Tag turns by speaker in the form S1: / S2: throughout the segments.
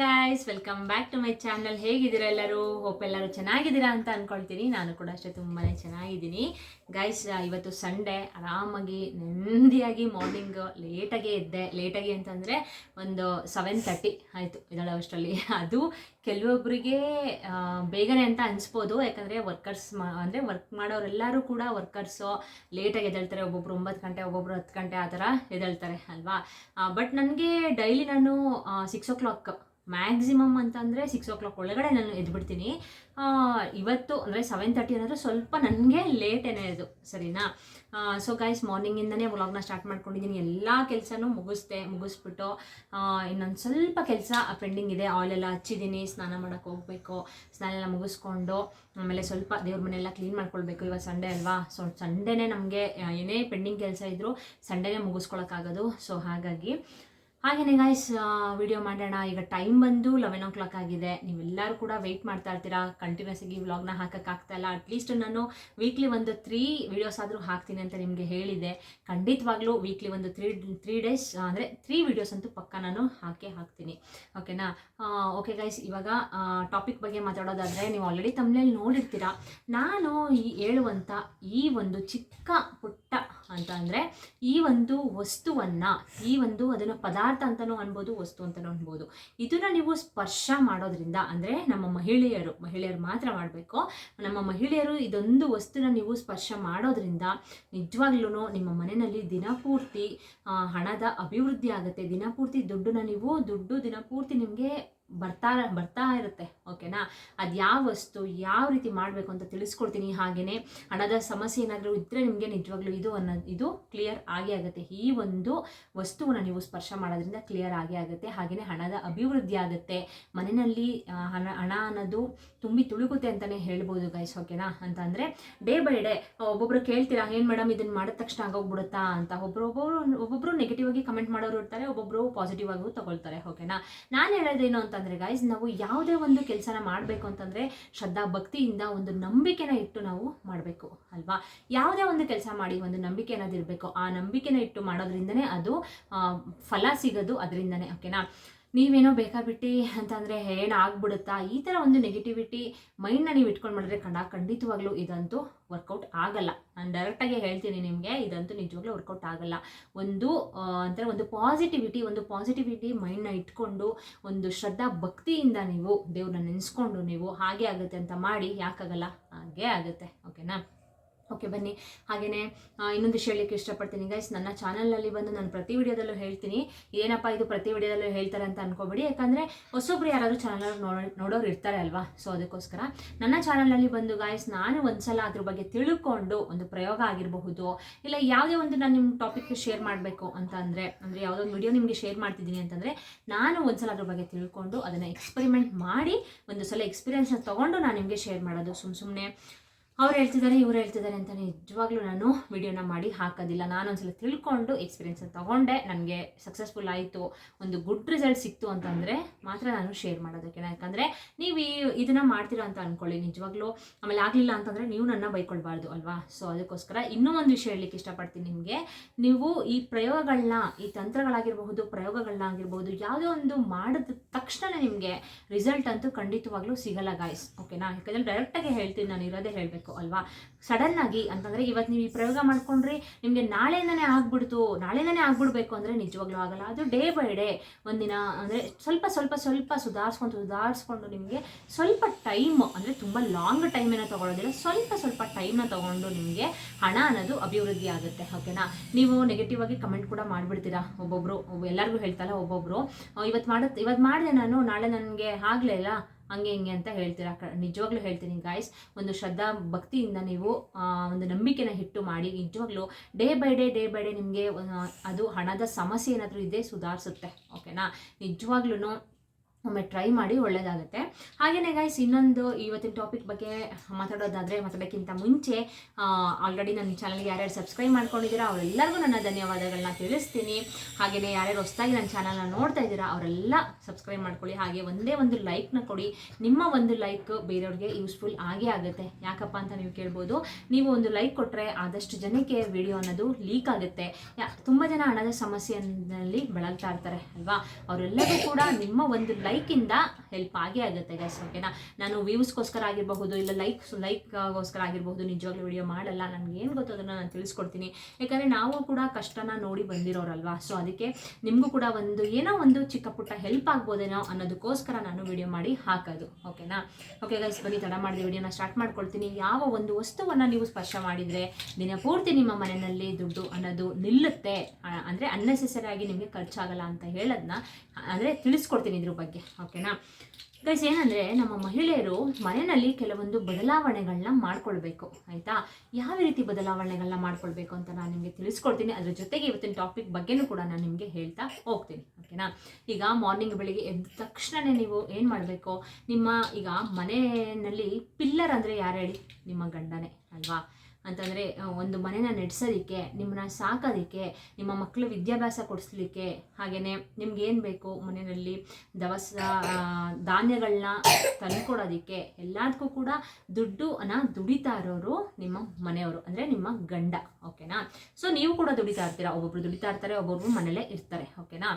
S1: Guys welcome back to my channel ಹೇಗಿದ್ದೀರಾ ಎಲ್ಲರೂ? Hope ಎಲ್ಲರೂ ಚೆನ್ನಾಗಿದ್ದೀರಾ ಅಂತ ಅನ್ಕೊಳ್ತೀನಿ. ನಾನು ಕೂಡ ಅಷ್ಟೇ ತುಂಬಾ ಚೆನ್ನಾಗಿದ್ದೀನಿ. ಗೈಸ್ ಇವತ್ತು ಸಂಡೇ ಆರಾಮಾಗಿ ನೆಮ್ಮದಿಯಾಗಿ ಮಾರ್ನಿಂಗ್ ಲೇಟಾಗಿ ಎದ್ದೆ. ಲೇಟಾಗಿ ಅಂತಂದರೆ ಒಂದು ಸೆವೆನ್ ತರ್ಟಿ ಆಯಿತು ಇದಳ ಅಷ್ಟರಲ್ಲಿ. ಅದು ಕೆಲವೊಬ್ಬರಿಗೆ ಬೇಗನೆ ಅಂತ ಅನಿಸ್ಬೋದು. ಯಾಕಂದರೆ ವರ್ಕರ್ಸ್ ಮಾ, ಅಂದರೆ ವರ್ಕ್ ಮಾಡೋರೆಲ್ಲರೂ ಕೂಡ ವರ್ಕರ್ಸು ಲೇಟಾಗಿ ಎದ್ದೇಳ್ತಾರೆ. ಒಬ್ಬೊಬ್ರು ಒಂಬತ್ತು ಗಂಟೆ, ಒಬ್ಬೊಬ್ರು ಹತ್ತು ಗಂಟೆ ಆ ಥರ ಎದ್ದೇಳ್ತಾರೆ, ಅಲ್ವಾ? ಬಟ್ ನನಗೆ ಡೈಲಿ ನಾನು ಸಿಕ್ಸ್ ಓ ಕ್ಲಾಕ್ ಮ್ಯಾಕ್ಸಿಮಮ್ ಅಂತಂದರೆ ಸಿಕ್ಸ್ ಓ ಕ್ಲಾಕ್ ಒಳಗಡೆ ನಾನು ಎದ್ಬಿಡ್ತೀನಿ. ಇವತ್ತು ಅಂದರೆ ಸೆವೆನ್ ತರ್ಟಿ ಅನ್ನೋದು ಸ್ವಲ್ಪ ನನಗೆ ಲೇಟ್ ಇದು ಸರಿನಾ? ಸೊ ಗೈಸ್ ಮಾರ್ನಿಂಗಿಂದನೇ ವ್ಲಾಗ್ನ ಸ್ಟಾರ್ಟ್ ಮಾಡ್ಕೊಂಡಿದ್ದೀನಿ ಎಲ್ಲ ಕೆಲಸನೂ ಮುಗಿಸ್ದೆ, ಮುಗಿಸ್ಬಿಟ್ಟು ಇನ್ನೊಂದು ಸ್ವಲ್ಪ ಕೆಲಸ ಪೆಂಡಿಂಗ್ ಇದೆ. ಆಯಿಲ್ ಎಲ್ಲ ಹಚ್ಚಿದ್ದೀನಿ ಸ್ನಾನ ಮಾಡೋಕ್ಕೆ ಹೋಗಬೇಕು, ಸ್ನಾನ ಎಲ್ಲ ಮುಗಿಸ್ಕೊಂಡು, ಆಮೇಲೆ ಸ್ವಲ್ಪ ದೇವ್ರ ಮನೆಯೆಲ್ಲ ಕ್ಲೀನ್ ಮಾಡ್ಕೊಳ್ಬೇಕು. ಇವಾಗ ಸಂಡೇ ಅಲ್ವಾ? ಸೊ ಸಂಡೇನೇ ನಮಗೆ ಏನೇ ಪೆಂಡಿಂಗ್ ಕೆಲಸ ಇದ್ದರೂ ಸಂಡೇನೇ ಮುಗಿಸ್ಕೊಳಕ್ಕಾಗೋದು ಸೊ ಹಾಗಾಗಿ ಹಾಗೆಯೇ ಗಾಯ್ಸ್ ವಿಡಿಯೋ ಮಾಡೋಣ. ಈಗ ಟೈಮ್ ಬಂದು ಲೆವೆನ್ ಓ ಕ್ಲಾಕ್ ಆಗಿದೆ. ನೀವೆಲ್ಲರೂ ಕೂಡ ವೆಯ್ಟ್ ಮಾಡ್ತಾ ಇರ್ತೀರಾ? ಕಂಟಿನ್ಯೂಸ್ ಆಗಿ ವ್ಲಾಗ್ನ ಇಲ್ಲ. ಅಟ್ಲೀಸ್ಟ್ ನಾನು ವೀಕ್ಲಿ ಒಂದು ತ್ರೀ ವಿಡಿಯೋಸ್ ಆದರೂ ಹಾಕ್ತೀನಿ ಅಂತ ನಿಮಗೆ ಹೇಳಿದೆ. ಖಂಡಿತವಾಗ್ಲೂ ವೀಕ್ಲಿ ಒಂದು ತ್ರೀ ತ್ರೀ ಡೇಸ್ ಅಂದರೆ ತ್ರೀ ವಿಡಿಯೋಸ್ ಅಂತೂ ಪಕ್ಕ ನಾನು ಹಾಕೇ ಹಾಕ್ತೀನಿ. ಓಕೆನಾ ಓಕೆ ಗಾಯ್ಸ್ ಇವಾಗ ಟಾಪಿಕ್ ಬಗ್ಗೆ ಮಾತಾಡೋದಾದರೆ ನೀವು ಆಲ್ರೆಡಿ ತಮ್ಮನೇಲಿ ನೋಡಿರ್ತೀರಾ. ನಾನು ಈ ಹೇಳುವಂಥ ಈ ಒಂದು ಚಿಕ್ಕ ಪುಟ್ಟ ಅಂತ ಈ ಒಂದು ವಸ್ತುವನ್ನು, ಈ ಒಂದು ಅದನ್ನು ಪದಾರ್ಥ ಅಂತಲೂ ಅನ್ಬೋದು, ವಸ್ತು ಅಂತಲೂ ಅನ್ಬೋದು. ಇದನ್ನು ನೀವು ಸ್ಪರ್ಶ ಮಾಡೋದ್ರಿಂದ ಅಂದರೆ ನಮ್ಮ ಮಹಿಳೆಯರು ಮಹಿಳೆಯರು ಮಾತ್ರ ಮಾಡಬೇಕು. ನಮ್ಮ ಮಹಿಳೆಯರು ಇದೊಂದು ವಸ್ತುನ ನೀವು ಸ್ಪರ್ಶ ಮಾಡೋದ್ರಿಂದ ನಿಜವಾಗ್ಲೂ ನಿಮ್ಮ ಮನೆಯಲ್ಲಿ ದಿನಪೂರ್ತಿ ಹಣದ ಅಭಿವೃದ್ಧಿ ಆಗುತ್ತೆ. ದಿನಪೂರ್ತಿ ದುಡ್ಡನ್ನ ನೀವು, ದುಡ್ಡು ದಿನಪೂರ್ತಿ ನಿಮಗೆ ಬರ್ತಾ ಬರ್ತಾ ಇರುತ್ತೆ ಓಕೆನಾ ಅದು ಯಾವ ವಸ್ತು ಯಾವ ರೀತಿ ಮಾಡಬೇಕು ಅಂತ ತಿಳಿಸ್ಕೊಡ್ತೀನಿ ಹಾಗೇ ಹಣದ ಸಮಸ್ಯೆ ಏನಾದರೂ ಇದ್ದರೆ ನಿಮಗೆ ನಿಜವಾಗ್ಲೂ ಇದು ಅನ್ನೋದು ಇದು ಕ್ಲಿಯರ್ ಆಗೇ ಆಗುತ್ತೆ. ಈ ಒಂದು ವಸ್ತುವನ್ನು ನೀವು ಸ್ಪರ್ಶ ಮಾಡೋದ್ರಿಂದ ಕ್ಲಿಯರ್ ಆಗೇ ಆಗುತ್ತೆ. ಹಾಗೆಯೇ ಹಣದ ಅಭಿವೃದ್ಧಿ ಆಗುತ್ತೆ. ಮನೆಯಲ್ಲಿ ಹಣ ಹಣ ಅನ್ನೋದು ತುಂಬಿ ತುಳುಕುತ್ತೆ ಅಂತಲೇ ಹೇಳ್ಬೋದು ಗೈಸ್ ಓಕೆನಾ ಅಂತ ಅಂದರೆ ಡೇ ಬೈ ಡೇ ಒಬ್ಬೊಬ್ರು ಕೇಳ್ತೀರಾ, ಏನು ಮೇಡಮ್ ಇದನ್ನು ಮಾಡಿದ ತಕ್ಷಣ ಆಗೋಗ್ಬಿಡುತ್ತಾ? ಅಂತ ಒಬ್ಬೊಬ್ಬರು ಒಬ್ಬೊಬ್ರು ನೆಗೆಟಿವ್ ಆಗಿ ಕಮೆಂಟ್ ಮಾಡೋರು ಇರ್ತಾರೆ, ಒಬ್ಬೊಬ್ರು ಪಾಸಿಟಿವ್ ಆಗೂ ತಗೊಳ್ತಾರೆ ಓಕೆನಾ ನಾನು ಹೇಳೋದೇನು ಅಂತಂದರೆ ಗಾಯ್ಸ್ ನಾವು ಯಾವುದೇ ಒಂದು ಕೆಲಸನ ಮಾಡಬೇಕು ಅಂತಂದರೆ ಶ್ರದ್ಧಾ ಭಕ್ತಿಯಿಂದ ಒಂದು ನಂಬಿಕೆನ ಇಟ್ಟು ನಾವು ಮಾಡಬೇಕು, ಅಲ್ವಾ? ಯಾವುದೇ ಒಂದು ಕೆಲಸ ಮಾಡಿ ಒಂದು ನಂಬಿಕೆ ಅನ್ನೋದು ಇರಬೇಕು ಆ ನಂಬಿಕೆನ ಇಟ್ಟು ಮಾಡೋದ್ರಿಂದನೇ ಅದು ಫಲ ಸಿಗೋದು ಅದರಿಂದನೇ ಓಕೆನಾ ನೀವೇನೋ ಬೇಕಾಬಿಟ್ಟು ಅಂತಂದರೆ ಏನಾಗ್ಬಿಡುತ್ತಾ ಈ ಥರ ಒಂದು ನೆಗೆಟಿವಿಟಿ ಮೈಂಡ್ನ ನೀವು ಇಟ್ಕೊಂಡು ಮಾಡಿದ್ರೆ ಖಂಡಿತವಾಗ್ಲೂ ಇದಂತೂ ವರ್ಕೌಟ್ ಆಗಲ್ಲ. ನಾನು ಡೈರೆಕ್ಟಾಗಿ ಹೇಳ್ತೀನಿ ನಿಮಗೆ, ಇದಂತೂ ನಿಜವಾಗ್ಲೂ ವರ್ಕೌಟ್ ಆಗಲ್ಲ. ಒಂದು ಅಂದರೆ ಒಂದು ಪಾಸಿಟಿವಿಟಿ ಒಂದು ಪಾಸಿಟಿವಿಟಿ ಮೈಂಡ್ನ ಇಟ್ಕೊಂಡು, ಒಂದು ಶ್ರದ್ಧಾ ಭಕ್ತಿಯಿಂದ ನೀವು ದೇವ್ರನ್ನ ನೆನೆಸ್ಕೊಂಡು ನೀವು ಹಾಗೆ ಆಗುತ್ತೆ ಅಂತ ಮಾಡಿ, ಯಾಕಾಗಲ್ಲ? ಹಾಗೆ ಆಗುತ್ತೆ. ಓಕೆನಾ ಓಕೆ, ಬನ್ನಿ. ಹಾಗೆಯೇ ಇನ್ನೊಂದು ಹೇಳಲಿಕ್ಕೆ ಇಷ್ಟಪಡ್ತೀನಿ. ಗೈಸ್ ನನ್ನ ಚಾನಲಲ್ಲಿ ಬಂದು ನಾನು ಪ್ರತಿ ವಿಡಿಯೋದಲ್ಲೂ ಹೇಳ್ತೀನಿ. ಏನಪ್ಪ ಇದು ಪ್ರತಿ ವಿಡಿಯೋದಲ್ಲೂ ಹೇಳ್ತಾರೆ ಅಂತ ಅನ್ಕೋಬೇಡಿ. ಯಾಕಂದರೆ ಹೊಸೊಬ್ರು ಯಾರಾದರೂ ಚಾನಲ್ ನೋಡೋ, ನೋಡೋರು ಇರ್ತಾರೆ ಅಲ್ವಾ? ಸೊ ಅದಕ್ಕೋಸ್ಕರ ನನ್ನ ಚಾನಲ್ನಲ್ಲಿ ಬಂದು ಗಾಯ್ಸ್ ನಾನು ಒಂದ್ಸಲ ಅದ್ರ ಬಗ್ಗೆ ತಿಳ್ಕೊಂಡು ಒಂದು ಪ್ರಯೋಗ ಆಗಿರಬಹುದು, ಇಲ್ಲ ಯಾವುದೇ ಒಂದು ನಾನು ನಿಮ್ಮ ಟಾಪಿಕ್ ಶೇರ್ ಮಾಡಬೇಕು ಅಂತ ಅಂದರೆ ಅಂದರೆ ಯಾವುದೋ ಒಂದು ವಿಡಿಯೋ ನಿಮಗೆ ಶೇರ್ ಮಾಡ್ತಿದ್ದೀನಿ ಅಂತಂದರೆ, ನಾನು ಒಂದ್ಸಲ ಅದ್ರ ಬಗ್ಗೆ ತಿಳ್ಕೊಂಡು ಅದನ್ನು ಎಕ್ಸ್ಪೆರಿಮೆಂಟ್ ಮಾಡಿ ಒಂದು ಸಲ ಎಕ್ಸ್ಪೀರಿಯನ್ಸ್ನ ತೊಗೊಂಡು ನಾನು ನಿಮಗೆ ಶೇರ್ ಮಾಡೋದು. ಸುಮ್ಮ ಸುಮ್ಮನೆ ಅವ್ರು ಹೇಳ್ತಿದ್ದಾರೆ, ಇವ್ರು ಹೇಳ್ತಿದ್ದಾರೆ ಅಂತ ನಿಜವಾಗ್ಲೂ ನಾನು ವಿಡಿಯೋನ ಮಾಡಿ ಹಾಕೋದಿಲ್ಲ. ನಾನು ಒಂದ್ಸಲ ತಿಳ್ಕೊಂಡು ಎಕ್ಸ್ಪೀರಿಯನ್ಸ್ ತಗೊಂಡೆ. ನನಗೆ ಸಕ್ಸಸ್ಫುಲ್ ಆಯಿತು. ಒಂದು ಗುಡ್ ರಿಸಲ್ಟ್ ಸಿಕ್ತು ಅಂತಂದರೆ ಮಾತ್ರ ನಾನು ಶೇರ್ ಮಾಡೋದಕ್ಕೆ. ಯಾಕಂದರೆ ನೀವು ಈ ಇದನ್ನು ಮಾಡ್ತೀರಾ ಅಂತ ಅಂದ್ಕೊಳ್ಳಿ ನಿಜವಾಗ್ಲೂ ಆಮೇಲೆ ಆಗಲಿಲ್ಲ ಅಂತಂದರೆ ನೀವು ನನ್ನ ಬೈಕೊಳ್ಬಾರ್ದು ಅಲ್ವಾ? ಸೊ ಅದಕ್ಕೋಸ್ಕರ ಇನ್ನೂ ಒಂದು ವಿಷಯ ಹೇಳಲಿಕ್ಕೆ ಇಷ್ಟಪಡ್ತೀನಿ ನಿಮಗೆ. ನೀವು ಈ ಪ್ರಯೋಗಗಳನ್ನ, ಈ ತಂತ್ರಗಳಾಗಿರಬಹುದು ಪ್ರಯೋಗಗಳನ್ನಾಗಿರ್ಬೋದು ಯಾವುದೇ ಒಂದು ಮಾಡಿದ ತಕ್ಷಣ ನಿಮಗೆ ರಿಸಲ್ಟ್ ಅಂತೂ ಖಂಡಿತವಾಗ್ಲೂ ಸಿಗಲ್ಲ ಗಾಯ್ಸ್ ಓಕೆನಾ ಯಾಕಂದರೆ ಡೈರೆಕ್ಟಾಗಿ ಹೇಳ್ತೀನಿ, ನಾನು ಇರೋದೇ ಹೇಳಬೇಕು. ಅಲ್ವಾ? ಸಡನ್ ಆಗಿ ಅಂತಂದರೆ ಇವತ್ತು ನೀವು ಈ ಪ್ರಯೋಗ ಮಾಡ್ಕೊಂಡ್ರಿ, ನಿಮಗೆ ನಾಳೆಯಿಂದನೇ ಆಗ್ಬಿಡ್ತು, ನಾಳೆಯಿಂದನೇ ಆಗ್ಬಿಡ್ಬೇಕು ಅಂದರೆ ನಿಜವಾಗ್ಲೂ ಆಗಲ್ಲ. ಅದು ಡೇ ಬೈ ಡೇ ಒಂದಿನ ಅಂದರೆ ಸ್ವಲ್ಪ ಸ್ವಲ್ಪ ಸ್ವಲ್ಪ ಸುಧಾರಿಸ್ಕೊಂಡು ಸುಧಾರಿಸ್ಕೊಂಡು ನಿಮಗೆ ಸ್ವಲ್ಪ ಟೈಮ್ ಅಂದರೆ ತುಂಬ ಲಾಂಗ್ ಟೈಮ್ ಏನೋ ತೊಗೊಳೋದಿಲ್ಲ, ಸ್ವಲ್ಪ ಸ್ವಲ್ಪ ಟೈಮ್ನ ತೊಗೊಂಡು ನಿಮಗೆ ಹಣ ಅನ್ನೋದು ಅಭಿವೃದ್ಧಿ ಆಗುತ್ತೆ, ಓಕೆನಾ? ನೀವು ನೆಗೆಟಿವ್ ಆಗಿ ಕಮೆಂಟ್ ಕೂಡ ಮಾಡಿಬಿಡ್ತೀರಾ ಒಬ್ಬೊಬ್ಬರು ಎಲ್ಲರಿಗೂ ಹೇಳ್ತಲ್ಲ ಒಬ್ಬೊಬ್ಬರು ಇವತ್ತು ಮಾಡುತ್ತೆ ಇವತ್ತು ಮಾಡಿದೆ ನಾನು, ನಾಳೆ ನನಗೆ ಆಗಲೇ ಇಲ್ಲ ಹಂಗೆ ಹಿಂಗೆ ಅಂತ ಹೇಳ್ತೀರಾ? ನಿಜವಾಗ್ಲೂ ಹೇಳ್ತೀನಿ ಗಾಯ್ಸ್ ಒಂದು ಶ್ರದ್ಧಾ ಭಕ್ತಿಯಿಂದ ನೀವು ಒಂದು ನಂಬಿಕೆನ ಹಿಟ್ಟು ಮಾಡಿ, ನಿಜವಾಗ್ಲೂ day by day day by day ನಿಮಗೆ ಅದು ಹಣದ ಸಮಸ್ಯೆ ಏನಾದರೂ ಇದೆ ಸುಧಾರಿಸುತ್ತೆ. ಓಕೆನಾ ನಿಜವಾಗ್ಲೂ ಒಮ್ಮೆ ಟ್ರೈ ಮಾಡಿ ಒಳ್ಳೆಯದಾಗುತ್ತೆ ಹಾಗೆಯೇ ಗೈಸ್ ಇನ್ನೊಂದು ಇವತ್ತಿನ ಟಾಪಿಕ್ ಬಗ್ಗೆ ಮಾತಾಡೋದಾದರೆ ಮಾತಾಡೋಕ್ಕಿಂತ ಮುಂಚೆ ಆಲ್ರೆಡಿ ನನ್ನ ಚಾನಲ್ಗೆ ಯಾರ್ಯಾರು ಸಬ್ಸ್ಕ್ರೈಬ್ ಮಾಡ್ಕೊಂಡಿದ್ದೀರಾ, ಅವರೆಲ್ಲರಿಗೂ ನನ್ನ ಧನ್ಯವಾದಗಳನ್ನ ತಿಳಿಸ್ತೀನಿ. ಹಾಗೆಯೇ ಯಾರ್ಯಾರು ಹೊಸದಾಗಿ ನನ್ನ ಚಾನಲ್ನ ನೋಡ್ತಾ ಇದ್ದೀರಾ, ಅವರೆಲ್ಲ ಸಬ್ಸ್ಕ್ರೈಬ್ ಮಾಡ್ಕೊಳ್ಳಿ. ಹಾಗೆ ಒಂದೇ ಒಂದು ಲೈಕ್ನ ಕೊಡಿ. ನಿಮ್ಮ ಒಂದು ಲೈಕ್ ಬೇರೆಯವ್ರಿಗೆ ಯೂಸ್ಫುಲ್ ಆಗೇ ಆಗುತ್ತೆ. ಯಾಕಪ್ಪ ಅಂತ ನೀವು ಕೇಳ್ಬೋದು. ನೀವು ಒಂದು ಲೈಕ್ ಕೊಟ್ಟರೆ ಆದಷ್ಟು ಜನಕ್ಕೆ ವಿಡಿಯೋ ಅನ್ನೋದು ಲೀಕ್ ಆಗುತ್ತೆ. ಯಾ, ತುಂಬ ಜನ ಹಣದ ಸಮಸ್ಯೆಯಲ್ಲಿ ಬಳಲ್ತಾ ಇರ್ತಾರೆ, ಅಲ್ವಾ? ಅವರೆಲ್ಲರೂ ಕೂಡ ನಿಮ್ಮ ಒಂದು ಲೈಕ್ ಲೈಕಿಂದ ಹೆಲ್ಪ್ ಆಗೇ ಆಗುತ್ತೆ ಗೈಸ್ ಓಕೆನಾ ನಾನು ವ್ಯೂಸ್ಗೋಸ್ಕರ ಆಗಿರಬಹುದು, ಇಲ್ಲ ಲೈಕ್ ಲೈಕ್ಗೋಸ್ಕರ ಆಗಿರಬಹುದು, ನಿಜವಾಗ್ಲೂ ವಿಡಿಯೋ ಮಾಡಲ್ಲ ನನಗೆ ಏನು ಗೊತ್ತು ಅದನ್ನು ನಾನು ತಿಳಿಸ್ಕೊಡ್ತೀನಿ. ಯಾಕಂದರೆ ನಾವು ಕೂಡ ಕಷ್ಟನ ನೋಡಿ ಬಂದಿರೋರಲ್ವಾ? ಸೊ ಅದಕ್ಕೆ ನಿಮಗೂ ಕೂಡ ಒಂದು ಏನೋ ಒಂದು ಚಿಕ್ಕ ಪುಟ್ಟ ಹೆಲ್ಪ್ ಆಗ್ಬೋದೇನೋ ಅನ್ನೋದಕ್ಕೋಸ್ಕರ ನಾನು ವಿಡಿಯೋ ಮಾಡಿ ಹಾಕೋದು ಓಕೆನಾ ಓಕೆ ಗೈಸ್ ಬನ್ನಿ, ತಡ ಮಾಡಿದ ವಿಡಿಯೋನ ಸ್ಟಾರ್ಟ್ ಮಾಡ್ಕೊಳ್ತೀನಿ. ಯಾವ ಒಂದು ವಸ್ತುವನ್ನು ನೀವು ಸ್ಪರ್ಶ ಮಾಡಿದರೆ ದಿನಪೂರ್ತಿ ನಿಮ್ಮ ಮನೆಯಲ್ಲಿ ದುಡ್ಡು ಅನ್ನೋದು ನಿಲ್ಲುತ್ತೆ ಅಂದರೆ ಅನ್ನೆಸೆಸರಿ ಆಗಿ ನಿಮಗೆ ಖರ್ಚಾಗಲ್ಲ ಅಂತ ಹೇಳೋದನ್ನ ಅಂದರೆ ತಿಳಿಸ್ಕೊಡ್ತೀನಿ ಇದ್ರ ಬಗ್ಗೆ. ಓಕೆನಾ? ಗೈಸ್ ಏನಂದರೆ ನಮ್ಮ ಮಹಿಳೆಯರು ಮನೆಯಲ್ಲಿ ಕೆಲವೊಂದು ಬದಲಾವಣೆಗಳನ್ನ ಮಾಡ್ಕೊಳ್ಬೇಕು, ಆಯಿತಾ? ಯಾವ ರೀತಿ ಬದಲಾವಣೆಗಳನ್ನ ಮಾಡ್ಕೊಳ್ಬೇಕು ಅಂತ ನಾನು ನಿಮಗೆ ತಿಳಿಸ್ಕೊಡ್ತೀನಿ. ಅದ್ರ ಜೊತೆಗೆ ಇವತ್ತಿನ ಟಾಪಿಕ್ ಬಗ್ಗೆನೂ ಕೂಡ ನಾನು ನಿಮಗೆ ಹೇಳ್ತಾ ಹೋಗ್ತೀನಿ, ಓಕೆನಾ? ಈಗ ಮಾರ್ನಿಂಗ್ ಬೆಳಿಗ್ಗೆ ಎದ್ದ ತಕ್ಷಣನೇ ನೀವು ಏನು ಮಾಡಬೇಕು? ನಿಮ್ಮ ಈಗ ಮನೆಯಲ್ಲಿ ಪಿಲ್ಲರ್ ಅಂದರೆ ಯಾರು ಹೇಳಿ? ನಿಮ್ಮ ಗಂಡನೇ, ಅಲ್ವಾ? ಅಂತಂದರೆ ಒಂದು ಮನೆನ ನಡೆಸೋದಕ್ಕೆ, ನಿಮ್ಮನ್ನ ಸಾಕೋದಕ್ಕೆ, ನಿಮ್ಮ ಮಕ್ಕಳು ವಿದ್ಯಾಭ್ಯಾಸ ಕೊಡಿಸ್ಲಿಕ್ಕೆ ಹಾಗೆಯೇ ಏನು ಬೇಕು? ಮನೆಯಲ್ಲಿ ದವಸ ಧಾನ್ಯಗಳನ್ನ ತಂದುಕೊಡೋದಕ್ಕೆ ಎಲ್ಲದಕ್ಕೂ ಕೂಡ ದುಡ್ಡು ಅನ್ನ ದುಡಿತಾ ಇರೋರು ನಿಮ್ಮ ಮನೆಯವರು, ಅಂದರೆ ನಿಮ್ಮ ಗಂಡ, ಓಕೆನಾ? ಸೊ ನೀವು ಕೂಡ ದುಡಿತಾ ಇರ್ತೀರಾ? ಒಬ್ಬೊಬ್ರು ದುಡಿತಾ ಇರ್ತಾರೆ, ಒಬ್ಬೊಬ್ರು ಮನೇಲೇ ಇರ್ತಾರೆ, ಓಕೆನಾ?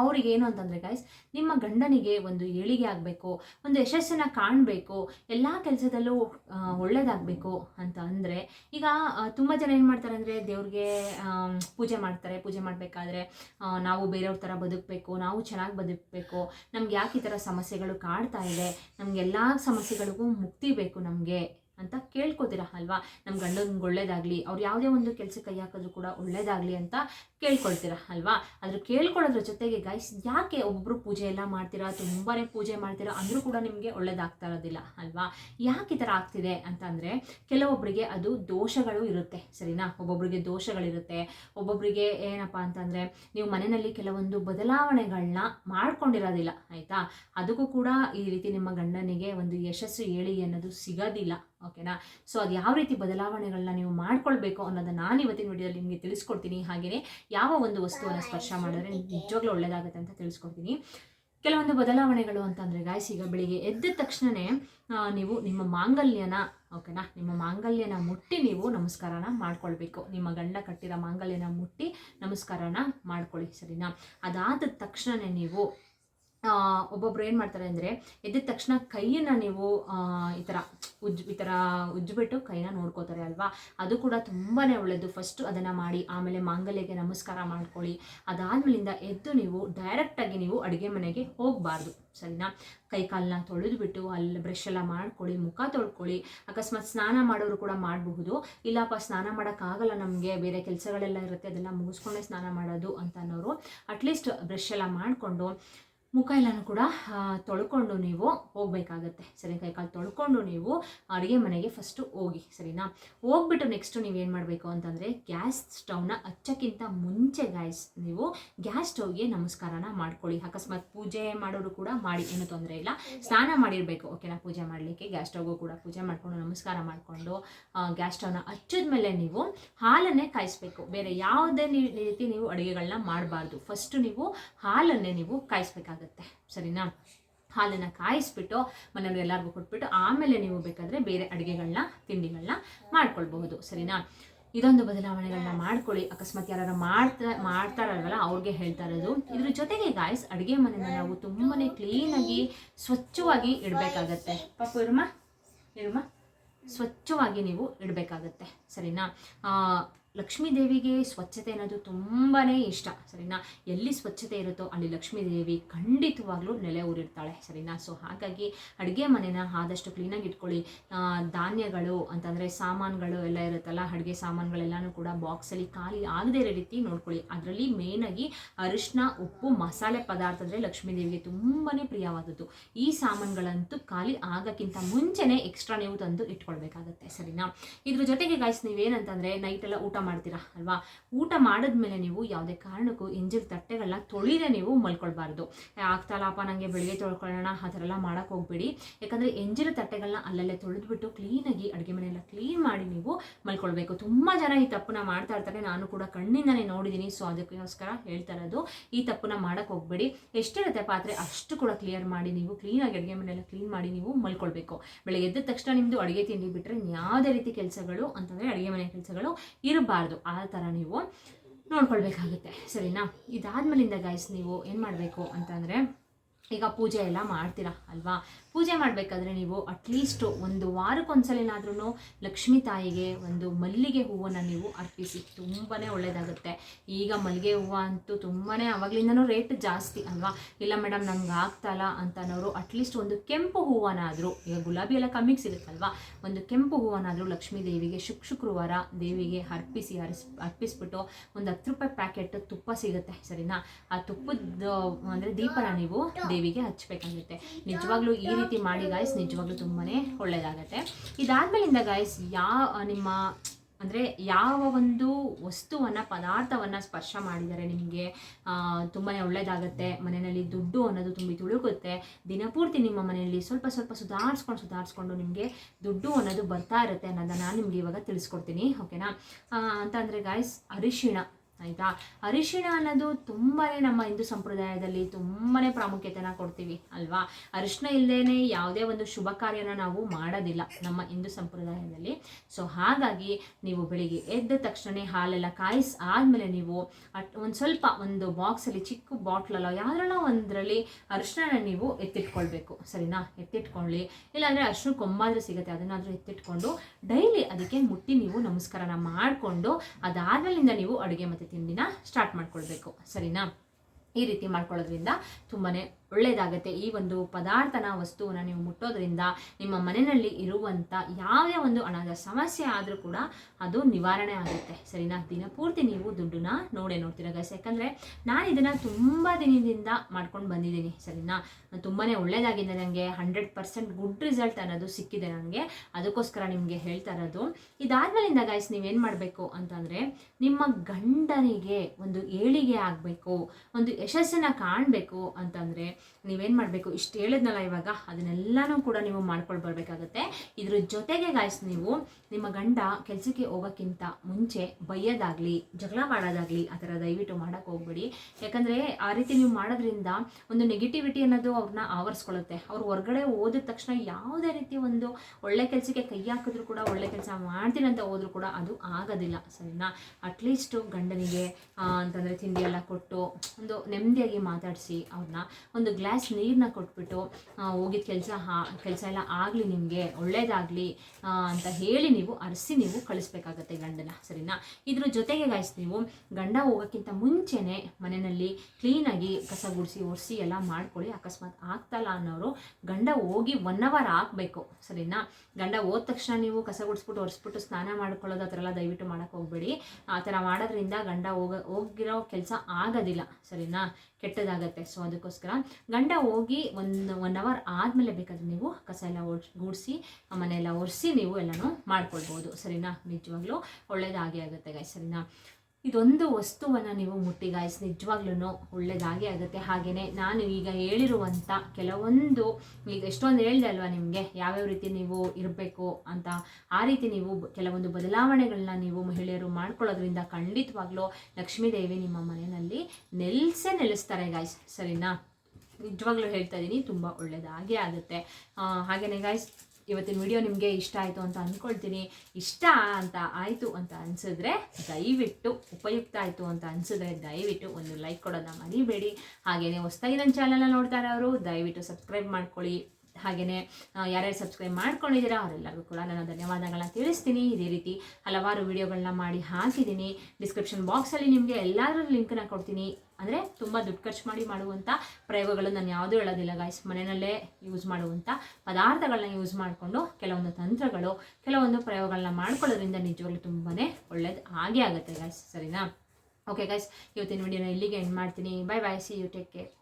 S1: ಅವ್ರಿಗೆ ಏನು ಅಂತಂದರೆ ಗೈಸ್ ನಿಮ್ಮ ಗಂಡನಿಗೆ ಒಂದು ಏಳಿಗೆ ಆಗಬೇಕು, ಒಂದು ಯಶಸ್ಸನ್ನು ಕಾಣಬೇಕು, ಎಲ್ಲ ಕೆಲಸದಲ್ಲೂ ಒಳ್ಳೇದಾಗಬೇಕು ಅಂತ ಅಂದರೆ, ಈಗ ತುಂಬ ಜನ ಏನು ಮಾಡ್ತಾರೆ ಅಂದರೆ ದೇವ್ರಿಗೆ ಪೂಜೆ ಮಾಡ್ತಾರೆ, ಪೂಜೆ ಮಾಡಬೇಕಾದ್ರೆ ನಾವು ಬೇರೆಯವ್ರ ಥರ ಬದುಕಬೇಕು, ನಾವು ಚೆನ್ನಾಗಿ ಬದುಕಬೇಕು, ನಮ್ಗೆ ಯಾಕೆ ಈ ಥರ ಸಮಸ್ಯೆಗಳು ಕಾಡ್ತಾ ಇದೆ ನಮಗೆಲ್ಲ ಸಮಸ್ಯೆಗಳಿಗೂ ಮುಕ್ತಿ ಬೇಕು ನಮಗೆ. ಅಂತ ಕೇಳ್ಕೊತೀರ ಅಲ್ವಾ? ನಮ್ಮ ಗಂಡನಿಗೆ ಒಳ್ಳೇದಾಗಲಿ, ಅವ್ರು ಯಾವುದೇ ಒಂದು ಕೆಲಸ ಕೈ ಹಾಕಿದ್ರು ಕೂಡ ಒಳ್ಳೇದಾಗಲಿ ಅಂತ ಕೇಳ್ಕೊಳ್ತೀರ ಅಲ್ವಾ? ಅದ್ರ ಕೇಳ್ಕೊಳ್ಳೋದ್ರ ಜೊತೆಗೆ ಗೈಸ್ ಯಾಕೆ ಒಬ್ಬೊಬ್ರು ಪೂಜೆ ಎಲ್ಲ ಮಾಡ್ತೀರಾ ತುಂಬಾ ಪೂಜೆ ಮಾಡ್ತೀರಾ ಅಂದರೂ ಕೂಡ ನಿಮಗೆ ಒಳ್ಳೇದಾಗ್ತಾ ಇರೋದಿಲ್ಲ ಅಲ್ವಾ? ಯಾಕೆ ಈ ಥರ ಆಗ್ತಿದೆ ಅಂತಂದರೆ ಕೆಲವೊಬ್ಬರಿಗೆ ಅದು ದೋಷಗಳು ಇರುತ್ತೆ, ಸರಿನಾ? ಒಬ್ಬೊಬ್ಬರಿಗೆ ದೋಷಗಳಿರುತ್ತೆ. ಒಬ್ಬೊಬ್ಬರಿಗೆ ಏನಪ್ಪ ಅಂತಂದರೆ ನೀವು ಮನೆಯಲ್ಲಿ ಕೆಲವೊಂದು ಬದಲಾವಣೆಗಳನ್ನ ಮಾಡ್ಕೊಂಡಿರೋದಿಲ್ಲ, ಆಯಿತಾ? ಅದಕ್ಕೂ ಕೂಡ ಈ ರೀತಿ ನಿಮ್ಮ ಗಂಡನಿಗೆ ಒಂದು ಯಶಸ್ಸು ಹೇಳಿ ಅನ್ನೋದು ಸಿಗೋದಿಲ್ಲ. ಓಕೆನಾ? ಸೊ ಅದು ಯಾವ ರೀತಿ ಬದಲಾವಣೆಗಳನ್ನ ನೀವು ಮಾಡ್ಕೊಳ್ಬೇಕು ಅನ್ನೋದನ್ನ ನಾನು ಇವತ್ತಿನ ವಿಡಿಯೋದಲ್ಲಿ ನಿಮಗೆ ತಿಳಿಸ್ಕೊಡ್ತೀನಿ. ಹಾಗೆಯೇ ಯಾವ ಒಂದು ವಸ್ತುವನ್ನು ಸ್ಪರ್ಶ ಮಾಡಿದ್ರೆ ನಿಜವಾಗ್ಲೂ ಒಳ್ಳೆಯದಾಗುತ್ತೆ ಅಂತ ತಿಳಿಸ್ಕೊಡ್ತೀನಿ. ಕೆಲವೊಂದು ಬದಲಾವಣೆಗಳು ಅಂತಂದರೆ ಗಾಯ್ಸ್ ಈಗ ಬೆಳಿಗ್ಗೆ ಎದ್ದ ತಕ್ಷಣವೇ ನೀವು ನಿಮ್ಮ ಮಾಂಗಲ್ಯನ, ಓಕೆನಾ? ನಿಮ್ಮ ಮಾಂಗಲ್ಯನ ಮುಟ್ಟಿ ನೀವು ನಮಸ್ಕಾರನ ಮಾಡ್ಕೊಳ್ಬೇಕು. ನಿಮ್ಮ ಗಂಡ ಕಟ್ಟಿರೋ ಮಾಂಗಲ್ಯನ ಮುಟ್ಟಿ ನಮಸ್ಕಾರನ ಮಾಡ್ಕೊಳ್ಳಿ, ಸರಿನಾ? ಅದಾದ ತಕ್ಷಣವೇ ನೀವು ಒಬ್ಬೊಬ್ರು ಏನು ಮಾಡ್ತಾರೆ ಅಂದರೆ ಎದ್ದ ತಕ್ಷಣ ಕೈಯನ್ನು ನೀವು ಈ ಥರ ಉಜ್ ಈ ಥರ ಉಜ್ಜಿಬಿಟ್ಟು ಕೈನ ನೋಡ್ಕೋತಾರೆ ಅಲ್ವಾ? ಅದು ಕೂಡ ತುಂಬಾ ಒಳ್ಳೆಯದು ಫಸ್ಟು ಅದನ್ನು ಮಾಡಿ, ಆಮೇಲೆ ಮಾಂಗಲ್ಯಗೆ ನಮಸ್ಕಾರ ಮಾಡ್ಕೊಳ್ಳಿ. ಅದಾದ್ಮೇಲಿಂದ ಎದ್ದು ನೀವು ಡೈರೆಕ್ಟಾಗಿ ನೀವು ಅಡುಗೆ ಮನೆಗೆ ಹೋಗಬಾರ್ದು. ಸರಿನಾ? ಕೈ ಕಾಲನ್ನ ತೊಳೆದುಬಿಟ್ಟು ಅಲ್ಲಿ ಬ್ರಷ್ ಎಲ್ಲ ಮಾಡ್ಕೊಳ್ಳಿ, ಮುಖ ತೊಳ್ಕೊಳ್ಳಿ. ಅಕಸ್ಮಾತ್ ಸ್ನಾನ ಮಾಡೋರು ಕೂಡ ಮಾಡಬಹುದು. ಇಲ್ಲಪ್ಪ, ಸ್ನಾನ ಮಾಡೋಕ್ಕಾಗಲ್ಲ ನಮಗೆ. ಬೇರೆ ಕೆಲಸಗಳೆಲ್ಲ ಇರುತ್ತೆ, ಅದೆಲ್ಲ ಮುಗಿಸ್ಕೊಂಡೇ ಸ್ನಾನ ಮಾಡೋದು ಅಂತ ಅನ್ನೋರು ಅಟ್ಲೀಸ್ಟ್ ಬ್ರಷ್ ಎಲ್ಲ ಮಾಡಿಕೊಂಡು ಮುಖ ಎಲ್ಲನೂ ಕೂಡ ತೊಳ್ಕೊಂಡು ನೀವು ಹೋಗಬೇಕಾಗತ್ತೆ. ಸರಿ ಕೈಕಾಲು ತೊಳ್ಕೊಂಡು ನೀವು ಅಡುಗೆ ಮನೆಗೆ ಫಸ್ಟು ಹೋಗಿ, ಸರಿನಾ? ಹೋಗ್ಬಿಟ್ಟು ನೆಕ್ಸ್ಟು ನೀವೇನು ಮಾಡಬೇಕು ಅಂತಂದರೆ, ಗ್ಯಾಸ್ ಸ್ಟೌವ್ನ ಹಚ್ಚಕ್ಕಿಂತ ಮುಂಚೆ ಗ್ಯಾಸ್ ನೀವು ಗ್ಯಾಸ್ ಸ್ಟೌವ್ಗೆ ನಮಸ್ಕಾರನ ಮಾಡ್ಕೊಳ್ಳಿ. ಅಕಸ್ಮಾತ್ ಪೂಜೆ ಮಾಡೋರು ಕೂಡ ಮಾಡಿ, ಏನು ತೊಂದರೆ ಇಲ್ಲ. ಸ್ನಾನ ಮಾಡಿರಬೇಕು, ಓಕೆನಾ? ಪೂಜೆ ಮಾಡಲಿಕ್ಕೆ ಗ್ಯಾಸ್ ಸ್ಟವ್ಗೂ ಕೂಡ ಪೂಜೆ ಮಾಡಿಕೊಂಡು, ನಮಸ್ಕಾರ ಮಾಡಿಕೊಂಡು ಗ್ಯಾಸ್ ಸ್ಟವ್ನ ಹಚ್ಚಿದ್ಮೇಲೆ ನೀವು ಹಾಲನ್ನೇ ಕಾಯಿಸ್ಬೇಕು. ಬೇರೆ ಯಾವುದೇ ರೀತಿ ನೀವು ಅಡುಗೆಗಳನ್ನ ಮಾಡಬಾರ್ದು. ಫಸ್ಟು ನೀವು ಹಾಲನ್ನೇ ನೀವು ಕಾಯಿಸ್ಬೇಕಾಗತ್ತೆ. ಸರಿನಾ? ಹಾಲನ್ನು ಕಾಯಿಸ್ಬಿಟ್ಟು ಮನೆಯವ್ರು ಎಲ್ಲರಿಗೂ ಕೊಟ್ಬಿಟ್ಟು ಆಮೇಲೆ ನೀವು ಬೇಕಾದರೆ ಬೇರೆ ಅಡುಗೆಗಳನ್ನ ತಿಂಡಿಗಳನ್ನ ಮಾಡ್ಕೊಳ್ಬಹುದು. ಸರಿನಾ? ಇದೊಂದು ಬದಲಾವಣೆಗಳನ್ನ ಮಾಡ್ಕೊಳ್ಳಿ. ಅಕಸ್ಮಾತ್ ಯಾರು ಮಾಡ್ತಾ, ಮಾಡ್ತಾರಲ್ವಲ್ಲ, ಅವ್ರಿಗೆ ಹೇಳ್ತಾ ಇರೋದು. ಇದ್ರ ಜೊತೆಗೆ ಗಾಯ್ಸ್ ಅಡುಗೆ ಮನೆನ ನಾವು ತುಂಬಾ ಕ್ಲೀನಾಗಿ ಸ್ವಚ್ಛವಾಗಿ ಇಡಬೇಕಾಗತ್ತೆ. ಪಾಪು ಇರುಮ್ಮ ಇರುಮ್ಮ ಸ್ವಚ್ಛವಾಗಿ ನೀವು ಇಡಬೇಕಾಗತ್ತೆ. ಸರಿನಾ? ಲಕ್ಷ್ಮೀ ದೇವಿಗೆ ಸ್ವಚ್ಛತೆ ಅನ್ನೋದು ತುಂಬಾ ಇಷ್ಟ, ಸರಿನಾ? ಎಲ್ಲಿ ಸ್ವಚ್ಛತೆ ಇರುತ್ತೋ ಅಲ್ಲಿ ಲಕ್ಷ್ಮೀ ದೇವಿ ಖಂಡಿತವಾಗ್ಲೂ ನೆಲೆ ಊರಿರ್ತಾಳೆ, ಸರಿನಾ? ಸೊ ಹಾಗಾಗಿ ಅಡುಗೆ ಮನೆನ ಆದಷ್ಟು ಕ್ಲೀನಾಗಿ ಇಟ್ಕೊಳ್ಳಿ. ಧಾನ್ಯಗಳು ಅಂತಂದರೆ ಸಾಮಾನುಗಳು ಎಲ್ಲ ಇರುತ್ತಲ್ಲ, ಅಡುಗೆ ಸಾಮಾನುಗಳೆಲ್ಲನೂ ಕೂಡ ಬಾಕ್ಸಲ್ಲಿ ಖಾಲಿ ಆಗದೇ ಇರೋ ರೀತಿ ನೋಡ್ಕೊಳ್ಳಿ. ಅದರಲ್ಲಿ ಮೇಯ್ನಾಗಿ ಅರಿಶಿನ ಉಪ್ಪು, ಮಸಾಲೆ ಪದಾರ್ಥ ಅಂದರೆ ಲಕ್ಷ್ಮೀ ದೇವಿಗೆ ತುಂಬಾ ಪ್ರಿಯವಾದದ್ದು. ಈ ಸಾಮಾನುಗಳಂತೂ ಖಾಲಿ ಆಗೋಕ್ಕಿಂತ ಮುಂಚೆನೇ ಎಕ್ಸ್ಟ್ರಾ ನೀವು ತಂದು ಇಟ್ಕೊಳ್ಬೇಕಾಗತ್ತೆ, ಸರಿನಾ? ಇದ್ರ ಜೊತೆಗೆ ಗಾಯ್ಸ್ ನೀವೇನಂತಂದರೆ ನೈಟ್ ಎಲ್ಲ ಊಟ ಮಾಡ್ತೀರಾ ಅಲ್ವಾ? ಊಟ ಮಾಡಿದ್ಮೇಲೆ ನೀವು ಯಾವುದೇ ಕಾರಣಕ್ಕೂ ಇಂಜಿಲ್ ತಟ್ಟೆಗಳನ್ನ ತೊಳಿದೆ ನೀವು ಮಲ್ಕೊಳ್ಬಾರ್ದು. ಆಗ್ತಾಲಪ್ಪ, ನಂಗೆ ಬೆಳಿಗ್ಗೆ ತೊಳ್ಕೊಳ್ಳೋಣ, ಆ ಥರ ಎಲ್ಲ ಮಾಡೋಕೆ ಹೋಗ್ಬೇಡಿ. ಯಾಕಂದರೆ ಎಂಜಿಲು ತಟ್ಟೆಗಳನ್ನ ಅಲ್ಲಲ್ಲೇ ತೊಳೆದ್ಬಿಟ್ಟು ಕ್ಲೀನಾಗಿ ಅಡುಗೆ ಮನೆಯೆಲ್ಲ ಕ್ಲೀನ್ ಮಾಡಿ ನೀವು ಮಲ್ಕೊಳ್ಬೇಕು. ತುಂಬ ಜನ ಈ ತಪ್ಪನ್ನ ಮಾಡ್ತಾ ಇರ್ತಾರೆ. ನಾನು ಕೂಡ ಕಣ್ಣಿಂದನೇ ನೋಡಿದ್ದೀನಿ. ಸೊ ಅದಕ್ಕೋಸ್ಕರ ಹೇಳ್ತಾ ಇರೋದು, ಈ ತಪ್ಪನ್ನ ಮಾಡೋಕ್ಕೆ ಹೋಗ್ಬೇಡಿ. ಎಷ್ಟಿರುತ್ತೆ ಪಾತ್ರೆ? ಅಷ್ಟು ಕೂಡ ಕ್ಲಿಯರ್ ಮಾಡಿ ನೀವು ಕ್ಲೀನಾಗಿ ಅಡುಗೆ ಮನೆಯೆಲ್ಲ ಕ್ಲೀನ್ ಮಾಡಿ ನೀವು ಮಲ್ಕೊಳ್ಬೇಕು. ಬೆಳಗ್ಗೆ ಎದ್ದ ತಕ್ಷಣ ನಿಮ್ಮದು ಅಡುಗೆ ತಿಂಡಿ ಬಿಟ್ಟರೆ ಯಾವುದೇ ರೀತಿ ಕೆಲಸಗಳು ಅಂತಂದರೆ ಅಡುಗೆ ಮನೆ ಕೆಲಸಗಳು ಇರಬಾರ್ದು ಆ ಥರ ನೀವು ನೋಡ್ಕೊಳ್ಬೇಕಾಗುತ್ತೆ. ಸರಿನಾ? ಇದಾದ್ಮೇಲಿಂದ ಗೈಸ್ ನೀವು ಏನು ಮಾಡಬೇಕು ಅಂತಂದರೆ, ಈಗ ಪೂಜೆ ಎಲ್ಲ ಮಾಡ್ತೀರಾ ಅಲ್ವಾ? ಪೂಜೆ ಮಾಡಬೇಕಾದ್ರೆ ನೀವು ಅಟ್ಲೀಸ್ಟ್ ಒಂದು ವಾರಕ್ಕೊಂದ್ಸಲಿನಾದ್ರೂ ಲಕ್ಷ್ಮೀ ತಾಯಿಗೆ ಒಂದು ಮಲ್ಲಿಗೆ ಹೂವನ್ನು ನೀವು ಅರ್ಪಿಸಿ. ತುಂಬಾ ಒಳ್ಳೆಯದಾಗುತ್ತೆ ಈಗ ಮಲ್ಲಿಗೆ ಹೂವು ಅಂತೂ ತುಂಬಾ ಅವಾಗಲಿಂದನೂ ರೇಟ್ ಜಾಸ್ತಿ ಅಲ್ವಾ? ಇಲ್ಲ ಮೇಡಮ್ ನಮ್ಗೆ ಅಂತ ಅನ್ನೋರು ಅಟ್ಲೀಸ್ಟ್ ಒಂದು ಕೆಂಪು ಹೂವನಾದರೂ, ಈಗ ಗುಲಾಬಿ ಎಲ್ಲ ಕಮ್ಮಿಗೆ ಸಿಗುತ್ತಲ್ವಾ? ಒಂದು ಕೆಂಪು ಹೂವನಾದರೂ ಲಕ್ಷ್ಮೀ ದೇವಿಗೆ ಶುಕ್ ಶುಕ್ರವಾರ ದೇವಿಗೆ ಅರ್ಪಿಸಿ, ಅರ್ಸ್, ಅರ್ಪಿಸ್ಬಿಟ್ಟು ಒಂದು ಹತ್ತು ರೂಪಾಯಿ ಪ್ಯಾಕೆಟ್ ತುಪ್ಪ ಸಿಗುತ್ತೆ ಸರಿನಾ? ಆ ತುಪ್ಪದ, ಅಂದರೆ ದೀಪನ ನೀವು ದೇವಿಗೆ ಹಚ್ಚಬೇಕಾಗುತ್ತೆ ನಿಜವಾಗ್ಲೂ ಈ ರೀತಿ ಮಾಡಿ ಗಾಯ್ಸ್ ನಿಜವಾಗ್ಲೂ ತುಂಬಾ ಒಳ್ಳೆಯದಾಗತ್ತೆ ಇದಾದ್ಮೇಲಿಂದ ಗಾಯ್ಸ್ ಯಾವ ನಿಮ್ಮ, ಅಂದರೆ ಯಾವ ಒಂದು ವಸ್ತುವನ್ನು, ಪದಾರ್ಥವನ್ನು ಸ್ಪರ್ಶ ಮಾಡಿದರೆ ನಿಮಗೆ ತುಂಬಾ ಒಳ್ಳೆಯದಾಗತ್ತೆ ಮನೆಯಲ್ಲಿ ದುಡ್ಡು ಅನ್ನೋದು ತುಂಬಿ ತುಳುಕುತ್ತೆ. ದಿನಪೂರ್ತಿ ನಿಮ್ಮ ಮನೆಯಲ್ಲಿ ಸ್ವಲ್ಪ ಸ್ವಲ್ಪ ಸುಧಾರಿಸ್ಕೊಂಡು ಸುಧಾರಿಸ್ಕೊಂಡು ನಿಮಗೆ ದುಡ್ಡು ಅನ್ನೋದು ಬರ್ತಾ ಇರುತ್ತೆ ಅನ್ನೋದನ್ನು ನಾನು ನಿಮಗೆ ಇವಾಗ ತಿಳಿಸ್ಕೊಡ್ತೀನಿ ಓಕೆನಾ ಅಂತ ಅಂದರೆ ಗಾಯ್ಸ್ ಅರಿಶಿಣ. ಆಯಿತಾ? ಅರಿಶಿಣ ಅನ್ನೋದು ತುಂಬಾ ನಮ್ಮ ಹಿಂದೂ ಸಂಪ್ರದಾಯದಲ್ಲಿ ತುಂಬಾ ಪ್ರಾಮುಖ್ಯತೆನ ಕೊಡ್ತೀವಿ, ಅಲ್ವಾ? ಅರಿಶಿಣ ಇಲ್ಲದೇನೆ ಯಾವುದೇ ಒಂದು ಶುಭ ಕಾರ್ಯನ ನಾವು ಮಾಡೋದಿಲ್ಲ ನಮ್ಮ ಹಿಂದೂ ಸಂಪ್ರದಾಯದಲ್ಲಿ. ಸೊ ಹಾಗಾಗಿ ನೀವು ಬೆಳಿಗ್ಗೆ ಎದ್ದ ತಕ್ಷಣ ಹಾಲೆಲ್ಲ ಕಾಯಿಸಿ ಆದಮೇಲೆ ನೀವು ಅಟ್ ಒಂದು ಸ್ವಲ್ಪ ಒಂದು ಬಾಕ್ಸಲ್ಲಿ ಚಿಕ್ಕ ಬಾಟ್ಲಲ್ಲೋ ಯಾವ್ದ್ರಲ್ಲ ಒಂದರಲ್ಲಿ ಅರಿಶಿಣನ ನೀವು ಎತ್ತಿಟ್ಕೊಳ್ಬೇಕು, ಸರಿನಾ? ಎತ್ತಿಟ್ಕೊಳ್ಳಿ. ಇಲ್ಲಾಂದರೆ ಅರಿಶಿನ ಕೊಂಬಾದ್ರೂ ಸಿಗುತ್ತೆ, ಅದನ್ನಾದರೂ ಎತ್ತಿಟ್ಕೊಂಡು ಡೈಲಿ ಅದಕ್ಕೆ ಮುಟ್ಟಿ ನೀವು ನಮಸ್ಕಾರನ ಮಾಡಿಕೊಂಡು ಅದಾದ್ಮೇಲಿಂದ ನೀವು ಅಡುಗೆ ಮತ್ತು ತಿಂಡಿನ ಸ್ಟಾರ್ಟ್ ಮಾಡ್ಕೊಳ್ಬೇಕು ಸರಿನಾ? ಈ ರೀತಿ ಮಾಡ್ಕೊಳ್ಳೋದ್ರಿಂದ ತುಂಬಾ ಒಳ್ಳೆಯದಾಗುತ್ತೆ ಈ ಒಂದು ಪದಾರ್ಥನ, ವಸ್ತುವನ್ನು ನೀವು ಮುಟ್ಟೋದ್ರಿಂದ ನಿಮ್ಮ ಮನೆಯಲ್ಲಿ ಇರುವಂಥ ಯಾವುದೇ ಒಂದು ಹಣದ ಸಮಸ್ಯೆ ಆದರೂ ಕೂಡ ಅದು ನಿವಾರಣೆ ಆಗುತ್ತೆ. ಸರಿನಾ? ದಿನಪೂರ್ತಿ ನೀವು ದುಡ್ಡನ್ನ ನೋಡೇ ನೋಡ್ತೀರ ಗೈಸ್ ಯಾಕಂದರೆ ನಾನು ಇದನ್ನು ತುಂಬ ದಿನದಿಂದ ಮಾಡ್ಕೊಂಡು ಬಂದಿದ್ದೀನಿ. ಸರಿನಾ? ತುಂಬಾ ಒಳ್ಳೆಯದಾಗಿದೆ ನನಗೆ ಹಂಡ್ರೆಡ್ ಪರ್ಸೆಂಟ್ ಗುಡ್ ರಿಸಲ್ಟ್ ಅನ್ನೋದು ಸಿಕ್ಕಿದೆ ನನಗೆ ಅದಕ್ಕೋಸ್ಕರ ನಿಮಗೆ ಹೇಳ್ತಾ ಇರೋದು, ಇದಾದ್ಮೇಲಿಂದ ಗೈಸ್ ನೀವೇನು ಮಾಡಬೇಕು ಅಂತಂದರೆ ನಿಮ್ಮ ಗಂಡನಿಗೆ ಒಂದು ಏಳಿಗೆ ಆಗಬೇಕು, ಒಂದು ಯಶಸ್ಸನ್ನು ಕಾಣಬೇಕು ಅಂತಂದರೆ ನೀವೇನು ಮಾಡಬೇಕು? ಇಷ್ಟು ಹೇಳಿದ್ನಲ್ಲ ಇವಾಗ? ಅದನ್ನೆಲ್ಲನೂ ಕೂಡ ನೀವು ಮಾಡ್ಕೊಂಡು ಬರಬೇಕಾಗತ್ತೆ. ಇದ್ರ ಜೊತೆಗೆ ಗಾಯ್ಸ್ ನೀವು ನಿಮ್ಮ ಗಂಡ ಕೆಲಸಕ್ಕೆ ಹೋಗೋಕ್ಕಿಂತ ಮುಂಚೆ ಬೈಯೋದಾಗಲಿ ಜಗಳ ಮಾಡೋದಾಗಲಿ ಆ ಥರ ದಯವಿಟ್ಟು ಮಾಡೋಕ್ಕೆ ಹೋಗ್ಬೇಡಿ. ಯಾಕಂದರೆ ಆ ರೀತಿ ನೀವು ಮಾಡೋದ್ರಿಂದ ಒಂದು ನೆಗೆಟಿವಿಟಿ ಅನ್ನೋದು ಅವ್ರನ್ನ ಆವರಿಸ್ಕೊಳ್ಳುತ್ತೆ. ಅವ್ರು ಹೊರಗಡೆ ಓದಿದ ತಕ್ಷಣ ಯಾವುದೇ ರೀತಿ ಒಂದು ಒಳ್ಳೆ ಕೆಲಸಕ್ಕೆ ಕೈ ಹಾಕಿದ್ರು ಕೂಡ, ಒಳ್ಳೆ ಕೆಲಸ ಮಾಡ್ತೀನಿ ಅಂತ ಹೋದ್ರು ಕೂಡ ಅದು ಆಗೋದಿಲ್ಲ, ಸರಿನಾ? ಅಟ್ಲೀಸ್ಟು ಗಂಡನಿಗೆ ಅಂತಂದರೆ ತಿಂಡಿ ಎಲ್ಲ ಕೊಟ್ಟು ಒಂದು ನೆಮ್ಮದಿಯಾಗಿ ಮಾತಾಡಿಸಿ ಅವ್ರನ್ನ ಒಂದು ಗ್ಲಾಸ್ ನೀರನ್ನ ಕೊಟ್ಬಿಟ್ಟು ಹೋಗಿದ ಕೆಲಸ ಕೆಲಸ ಎಲ್ಲ ಆಗಲಿ ನಿಮಗೆ, ಒಳ್ಳೇದಾಗಲಿ ಅಂತ ಹೇಳಿ ನೀವು ಅರಸಿ ನೀವು ಕಳಿಸ್ಬೇಕಾಗತ್ತೆ ಗಂಡನ, ಸರಿನಾ? ಇದ್ರ ಜೊತೆಗೆ ಗಾಯ್ಸ್ ನೀವು ಗಂಡ ಹೋಗೋಕ್ಕಿಂತ ಮುಂಚೆನೆ ಮನೆಯಲ್ಲಿ ಕ್ಲೀನಾಗಿ ಕಸ ಗುಡಿಸಿ, ಒರೆಸಿ ಎಲ್ಲ ಮಾಡ್ಕೊಳ್ಳಿ. ಅಕಸ್ಮಾತ್ ಆಗ್ತಲ್ಲ ಅನ್ನೋರು ಗಂಡ ಹೋಗಿ ಒನ್ ಅವರ್ ಆಗಬೇಕು, ಸರಿನಾ? ಗಂಡ ಹೋದ ತಕ್ಷಣ ನೀವು ಕಸ ಗುಡಿಸ್ಬಿಟ್ಟು, ಒರೆಸ್ಬಿಟ್ಟು ಸ್ನಾನ ಮಾಡ್ಕೊಳ್ಳೋದು ಆ ಥರ ಎಲ್ಲ ದಯವಿಟ್ಟು ಮಾಡೋಕ್ಕೆ ಹೋಗ್ಬೇಡಿ. ಆ ಥರ ಮಾಡೋದ್ರಿಂದ ಗಂಡ ಹೋಗ, ಹೋಗಿರೋ ಕೆಲಸ ಆಗೋದಿಲ್ಲ, ಸರಿನಾ? ಕೆಟ್ಟದಾಗತ್ತೆ. ಸೊ ಅದಕ್ಕೋಸ್ಕರ ಗಂಡ ಹೋಗಿ ಒಂದು ಒನ್ ಅವರ್ ಆದಮೇಲೆ ಬೇಕಾದ್ರೆ ನೀವು ಕಸ ಎಲ್ಲ ಒರ್ಸಿ ಗೂಡಿಸಿ ಮನೆಯೆಲ್ಲ ಒರೆಸಿ ನೀವು ಎಲ್ಲನೂ ಮಾಡ್ಕೊಳ್ಬೋದು. ಸರಿನಾ? ನಿಜವಾಗ್ಲೂ ಒಳ್ಳೇದಾಗೇ ಆಗುತ್ತೆ ಗಾಯ್ ಸರಿನಾ? ಇದೊಂದು ವಸ್ತುವನ್ನು ನೀವು ಮುಟ್ಟಿ ಗಾಯ್ಸ್ ನಿಜವಾಗ್ಲೂ ಒಳ್ಳೇದಾಗಿ ಆಗುತ್ತೆ. ಹಾಗೆಯೇ ನಾನು ಈಗ ಹೇಳಿರುವಂಥ ಕೆಲವೊಂದು, ಈಗ ಎಷ್ಟೊಂದು ಹೇಳಿದೆ ಅಲ್ವಾ ನಿಮಗೆ? ಯಾವ್ಯಾವ ರೀತಿ ನೀವು ಇರಬೇಕು ಅಂತ ಆ ರೀತಿ ನೀವು ಕೆಲವೊಂದು ಬದಲಾವಣೆಗಳನ್ನ ನೀವು ಮಹಿಳೆಯರು ಮಾಡ್ಕೊಳ್ಳೋದ್ರಿಂದ ಖಂಡಿತವಾಗ್ಲೂ ಲಕ್ಷ್ಮೀದೇವಿ ನಿಮ್ಮ ಮನೆಯಲ್ಲಿ ನೆಲೆಸೇ ನೆಲೆಸ್ತಾರೆ ಗಾಯ್ಸ್ ಸರಿನಾ? ನಿಜವಾಗ್ಲೂ ಹೇಳ್ತಾ ಇದ್ದೀನಿ ತುಂಬ ಒಳ್ಳೆಯದಾಗೇ ಆಗುತ್ತೆ. ಹಾಗೆಯೇ ಗಾಯ್ಸ್ ಇವತ್ತಿನ ವಿಡಿಯೋ ನಿಮಗೆ ಇಷ್ಟ ಆಯಿತು ಅಂತ ಅಂದ್ಕೊಳ್ತೀನಿ ಇಷ್ಟ ಅಂತ ಆಯಿತು ಅಂತ ಅನಿಸಿದ್ರೆ ದಯವಿಟ್ಟು, ಉಪಯುಕ್ತ ಆಯಿತು ಅಂತ ಅನಿಸಿದ್ರೆ ದಯವಿಟ್ಟು ಒಂದು ಲೈಕ್ ಕೊಡೋದನ್ನ ಮರಿಬೇಡಿ. ಹಾಗೆಯೇ ಹೊಸ್ದಾಗಿ ನನ್ನ ಚಾನಲ್ನ ನೋಡ್ತಾರೆ ಅವರು ದಯವಿಟ್ಟು ಸಬ್ಸ್ಕ್ರೈಬ್ ಮಾಡ್ಕೊಳ್ಳಿ. ಹಾಗೆಯೇ ಯಾರ್ಯಾರು ಸಬ್ಸ್ಕ್ರೈಬ್ ಮಾಡ್ಕೊಂಡಿದ್ದೀರಾ ಅವರೆಲ್ಲರಿಗೂ ಕೂಡ ನಾನು ಧನ್ಯವಾದಗಳನ್ನ ತಿಳಿಸ್ತೀನಿ. ಇದೇ ರೀತಿ ಹಲವಾರು ವಿಡಿಯೋಗಳನ್ನ ಮಾಡಿ ಹಾಕಿದ್ದೀನಿ. ಡಿಸ್ಕ್ರಿಪ್ಷನ್ ಬಾಕ್ಸಲ್ಲಿ ನಿಮಗೆ ಎಲ್ಲಾದ್ರೂ ಲಿಂಕನ್ನ ಕೊಡ್ತೀನಿ. ಅಂದರೆ ತುಂಬ ದುಡ್ಡು ಖರ್ಚು ಮಾಡಿ ಮಾಡುವಂಥ ಪ್ರಯೋಗಗಳು ನಾನು ಯಾವುದೂ ಹೇಳೋದಿಲ್ಲ ಗಾಯ್ಸ್ ಮನೆಯಲ್ಲೇ ಯೂಸ್ ಮಾಡುವಂಥ ಪದಾರ್ಥಗಳನ್ನ ಯೂಸ್ ಮಾಡಿಕೊಂಡು ಕೆಲವೊಂದು ತಂತ್ರಗಳು, ಕೆಲವೊಂದು ಪ್ರಯೋಗಗಳನ್ನ ಮಾಡ್ಕೊಳ್ಳೋದ್ರಿಂದ ನಿಜವಾಗ್ಲೂ ತುಂಬಾ ಒಳ್ಳೇದು ಆಗೇ ಆಗುತ್ತೆ ಗಾಯ್ಸ್ ಸರಿನಾ? ಓಕೆ ಗಾಯ್ಸ್ ಇವತ್ತಿನ ವಿಡಿಯೋನ ಇಲ್ಲಿಗೆ ಎಂಡ್ ಮಾಡ್ತೀನಿ. Bye bye see you take care